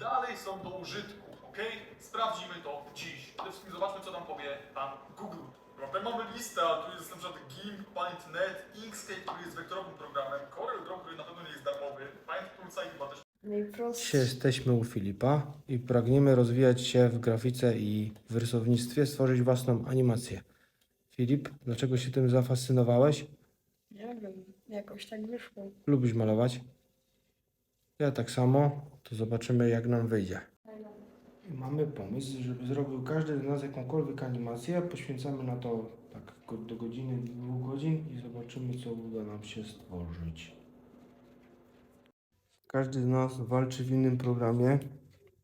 dalej są do użytku, ok? Sprawdzimy to dziś. Przede wszystkim zobaczmy, co tam powie pan Google. Tutaj mamy listę, a tu jest na przykład GIMP, Paint.net, Inkscape, który jest wektorowym programem, Corel Draw, który na pewno nie jest darmowy, Paint Toolsite chyba też Najprostszy. Dzisiaj jesteśmy u Filipa i pragniemy rozwijać się w grafice i w rysownictwie, stworzyć własną animację. Filip, dlaczego się tym zafascynowałeś? Nie wiem, jakoś tak wyszło. Lubisz malować? Ja tak samo, to zobaczymy jak nam wyjdzie. Mamy pomysł, żeby zrobił każdy z nas jakąkolwiek animację. Poświęcamy na to tak do godziny, dwóch godzin i zobaczymy co uda nam się stworzyć. Każdy z nas walczy w innym programie.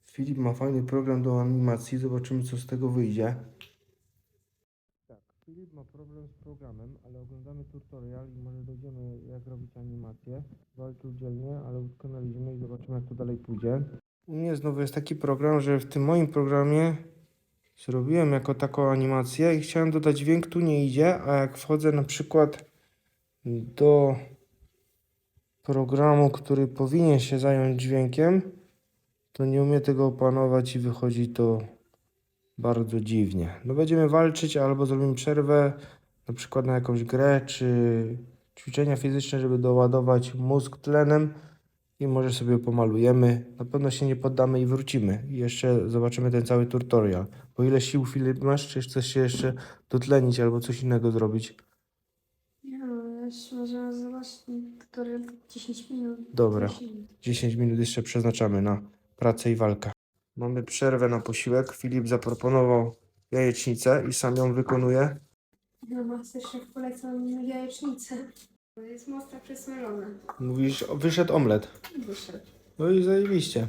Filip ma fajny program do animacji, zobaczymy co z tego wyjdzie. Tak, Filip ma problem z programem, ale oglądamy tutorial i może dojdziemy robić animację. Walczył dzielnie, ale udoskonalimy i zobaczymy jak to dalej pójdzie. U mnie znowu jest taki program, że w tym moim programie zrobiłem jako taką animację i chciałem dodać dźwięk, tu nie idzie, a jak wchodzę na przykład do programu, który powinien się zająć dźwiękiem, to nie umie tego opanować i wychodzi to bardzo dziwnie. No będziemy walczyć albo zrobimy przerwę na przykład na jakąś grę czy ćwiczenia fizyczne, żeby doładować mózg tlenem i może sobie pomalujemy. Na pewno się nie poddamy i wrócimy. I jeszcze zobaczymy ten cały tutorial. Bo ile sił Filip masz, czy chcesz się jeszcze dotlenić albo coś innego zrobić? Nie no, jeszcze możemy zobaczyć tutorial 10 minut. Dobra. 10 minut. 10 minut jeszcze przeznaczamy na pracę i walkę. Mamy przerwę na posiłek. Filip zaproponował jajecznicę i sam ją wykonuje. No Masterchef polecam jajecznicę. Jest mocno przesmażona. Mówisz, o, wyszedł omlet. Wyszedł. No i zajebiście.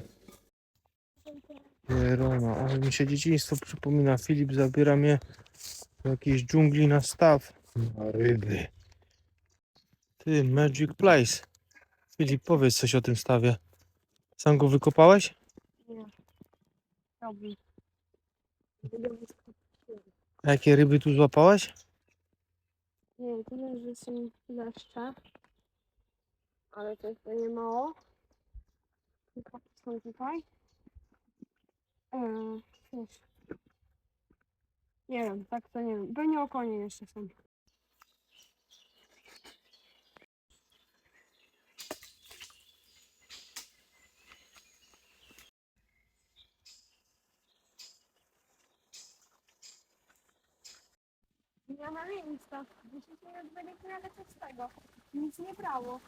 Jeroma, ale mi się dzieciństwo przypomina. Filip zabiera mnie do jakiejś dżungli na staw. Na ryby. Ty, Magic Place. Filip, powiedz coś o tym stawie. Sam go wykopałeś? Nie. Robi. A jakie ryby tu złapałeś? Że są leszcze. Ale to jest nie mało. Kilka są tutaj. Eee. Nie wiem, tak to nie wiem. Pewnie okonie jeszcze są. Ja na Insta. 10 minut będzie ale co z tego? Nic nie brało.